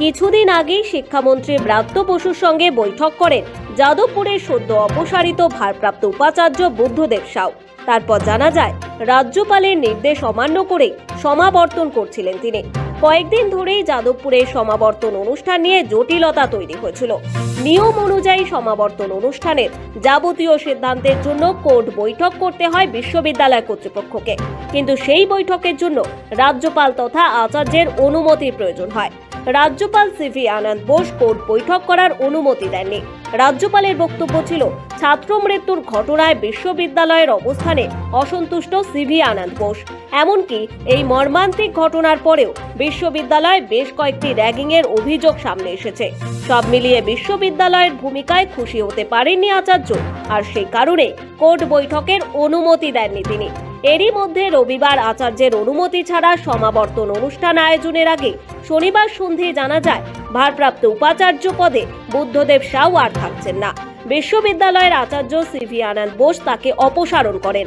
কিছুদিন আগেই শিক্ষামন্ত্রী ব্রাত্য বসুর সঙ্গে বৈঠক করেন যাদবপুরের সদ্য অপসারিত ভারপ্রাপ্ত উপাচার্য বুদ্ধদেব সাউ। তারপর জানা যায়, রাজ্যপালের নির্দেশ অমান্য করে সমাবর্তন করছিলেন তিনি। কয়েকদিন ধরেই যাদবপুরে সমাবর্তন অনুষ্ঠান নিয়ে জটিলতা তৈরি হয়েছিল। নিয়ম অনুযায়ী সমাবর্তন অনুষ্ঠানের যাবতীয় সিদ্ধান্তের জন্য কোর্ট বৈঠক করতে হয় বিশ্ববিদ্যালয় কর্তৃপক্ষকে। কিন্তু সেই বৈঠকের জন্য রাজ্যপাল তথা আচার্যের অনুমতির প্রয়োজন হয়। রাজ্যপাল সিভি আনন্দ বোস কোর্ট বৈঠক করার অনুমতি দেননি। রাজ্যপালের বক্তব্য ছিল, ছাত্র মৃত্যুর ঘটনায় বিশ্ববিদ্যালয়ের অবস্থানে অসন্তুষ্ট সিভি আনন্দ বোস। এমনকি এই মর্মান্তিক ঘটনার পরেও বিশ্ববিদ্যালয়ে বেশ কয়েকটি র্যাগিংয়ের অভিযোগ সামনে এসেছে। সব মিলিয়ে বিশ্ববিদ্যালয়ের ভূমিকায় খুশি হতে পারেননি আচার্য, আর সেই কারণে কোর্ট বৈঠকের অনুমতি দেননি তিনি। এরই মধ্যে রবিবার আচার্যের অনুমতি ছাড়া সমাবর্তন অনুষ্ঠান আয়োজনের আগে শনিবার সন্ধে জানা যায়, ভারপ্রাপ্ত উপাচার্য পদে বুদ্ধদেব সাউ আর থাকছেন না। বিশ্ববিদ্যালয়ের আচার্য সিভি আনন্দ বোস তাকে অপসারণ করেন।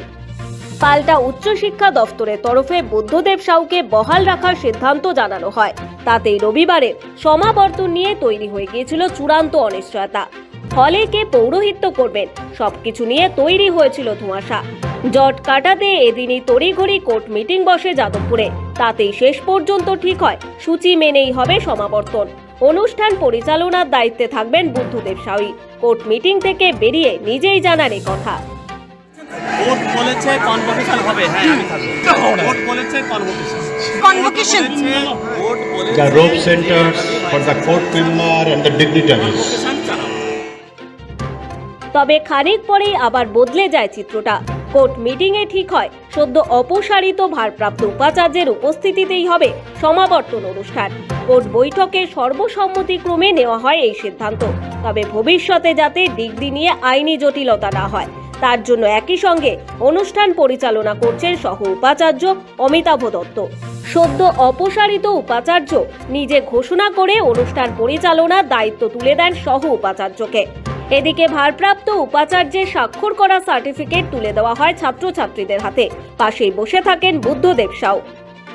পাল্টা উচ্চশিক্ষা দফতরের তরফে বুদ্ধদেব সাউকে বহাল রাখার সিদ্ধান্ত জানানো হয়। তাতেই রবিবারে সমাবর্তন নিয়ে তৈরি হয়ে গিয়েছিল চূড়ান্ত অনিশ্চয়তা। ফলে কে পৌরোহিত্য করবেন, সবকিছু নিয়ে তৈরি হয়েছিল ধোঁয়াশা। জট কাটাতে এদিনই তড়িঘড়ি কোর্ট মিটিং বসে যাদবপুরে। তাতেই শেষ পর্যন্ত ঠিক হয়, সূচি মেনেই হবে সমাবর্তন। অনুষ্ঠান পরিচালনার দায়িত্বে থাকবেন বুদ্ধদেব সাউই। কোর্ট মিটিং থেকে বেরিয়ে নিজেই জানার কথা। কোর্ট বলেছে কনভোকেশন হবে হ্যাঁ আমি থাকব। কোর্ট বলেছে কনভোকেশন Convocation. কোর্ট বলেছে the rope centers for the court member and the dignitaries. তবে খানিক পরেই আবার বদলে যায় চিত্রটা। কোর্ট মিটিংয়ে ঠিক হয় সদ্য অপসারিত ভারপ্রাপ্ত উপাচার্যের উপস্থিতিতেই হবে সমাবর্তন অনুষ্ঠান। কোর্ট বৈঠকে সর্বসম্মতিক্রমে নেওয়া হয় এই সিদ্ধান্ত। তবে ভবিষ্যতে যাতে ডিগ্রি নিয়ে আইনি জটিলতা না হয়। তার জন্য একই সঙ্গে অনুষ্ঠান পরিচালনা করছেন সহ উপাচার্য অমিতাভ দত্ত। সদ্য অপসারিত উপাচার্য নিজে ঘোষণা করে অনুষ্ঠান পরিচালনার দায়িত্ব তুলে দেন সহ উপাচার্যকে। এদিকে ভারপ্রাপ্ত উপাচার্যের স্বাক্ষর করা সার্টিফিকেট তুলে দেওয়া হয় ছাত্রছাত্রীদের হাতে। পাশেই বসে থাকেন বুদ্ধদেব সাউ।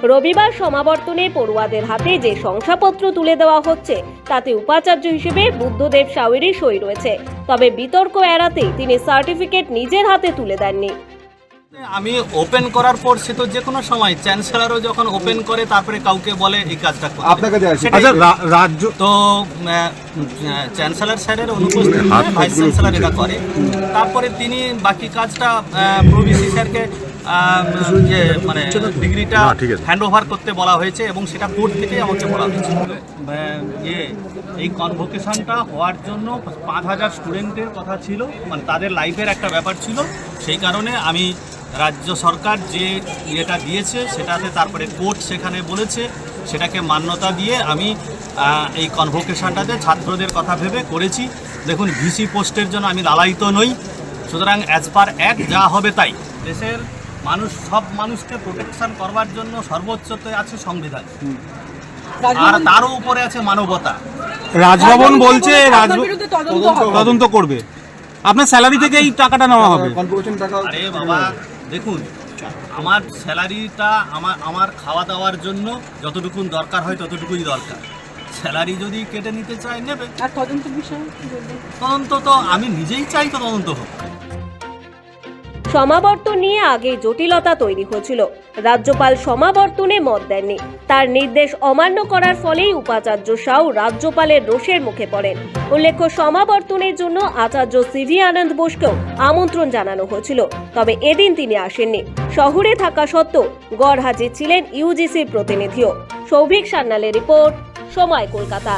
রবিবার সমাবর্তনে পড়ুয়াদের হাতে যে শংসাপত্র তুলে দেওয়া হচ্ছে তাতে উপাচার্য হিসেবে বুদ্ধদেব সাউরি সই রয়েছে। তবে বিতর্ক এড়াতেই তিনি সার্টিফিকেট নিজের হাতে তুলে দেননি। আমি ওপেন করার পর সে তো যে কোনো সময় চ্যান্সেলারও যখন ওপেন করে তারপরে কাউকে বলে এই কাজটা করতে। আপনার কাছে আচ্ছা রাজ্য তো চ্যান্সেলার স্যারের অনুপস্থিতিতে ভাইস চ্যান্সেলার এটা করে। তারপরে তিনি বাকি কাজটা প্রভিসি স্যারকে যে মানে ডিগ্রিটা। হ্যান্ড ওভার করতে বলা হয়েছে এবং সেটা কোর্ট থেকেই আমাকে বলা হয়েছে। আহ, ইয়ে এই কনভোকেশনটা হওয়ার জন্য পাঁচ হাজার স্টুডেন্টের কথা ছিল মানে তাদের লাইফের একটা ব্যাপার ছিল। সেই কারণে আমি রাজ্য সরকার যে ইয়েটা দিয়েছে সেটাতে তারপরে কোর্ট সেখানে বলেছে সেটাকে মান্যতা দিয়ে আমি এই কনভোকেশনটাতে ছাত্রদের কথা ভেবে করেছি। দেখুন ভিসি পোস্টের জন্য আমি লালায়িত নই। সুতরাং অ্যাজ পার এক যা হবে তাই। দেশের মানুষ সব মানুষকে প্রোটেকশন করবার জন্য সর্বোচ্চ সর্বোচ্চতে আছে সংবিধান। আর তারও উপরে আছে মানবতা। রাজভবন বলছে তদন্ত করবে। আপনার স্যালারি থেকে এই টাকাটা নেওয়া হবে। আরে বাবা দেখুন আমার স্যালারিটা আমার আমার খাওয়া দাওয়ার জন্য যতটুকুন দরকার হয় ততটুকুই দরকার। স্যালারি যদি কেটে নিতে চায় নেবে। আর তদন্ত বিষয়ে তদন্ত তো আমি নিজেই চাই তো তদন্ত হোক। সমাবর্তন নিয়ে আগে জটিলতা তৈরি হয়েছিল। রাজ্যপাল সমাবর্তনে মত দেননি। তার নির্দেশ অমান্য করার ফলেই উপাচার্য সাউ রাজ্যপালের রোষের মুখে পড়েন। উল্লেখ্য, সমাবর্তনের জন্য আচার্য সিভি আনন্দ বোসকেও আমন্ত্রণ জানানো হয়েছিল, তবে এদিন তিনি আসেননি। শহরে থাকা সত্ত্বেও গড় হাজির ছিলেন ইউজিসির প্রতিনিধিও। সৌভিক সান্যালের রিপোর্ট, সময় কলকাতা।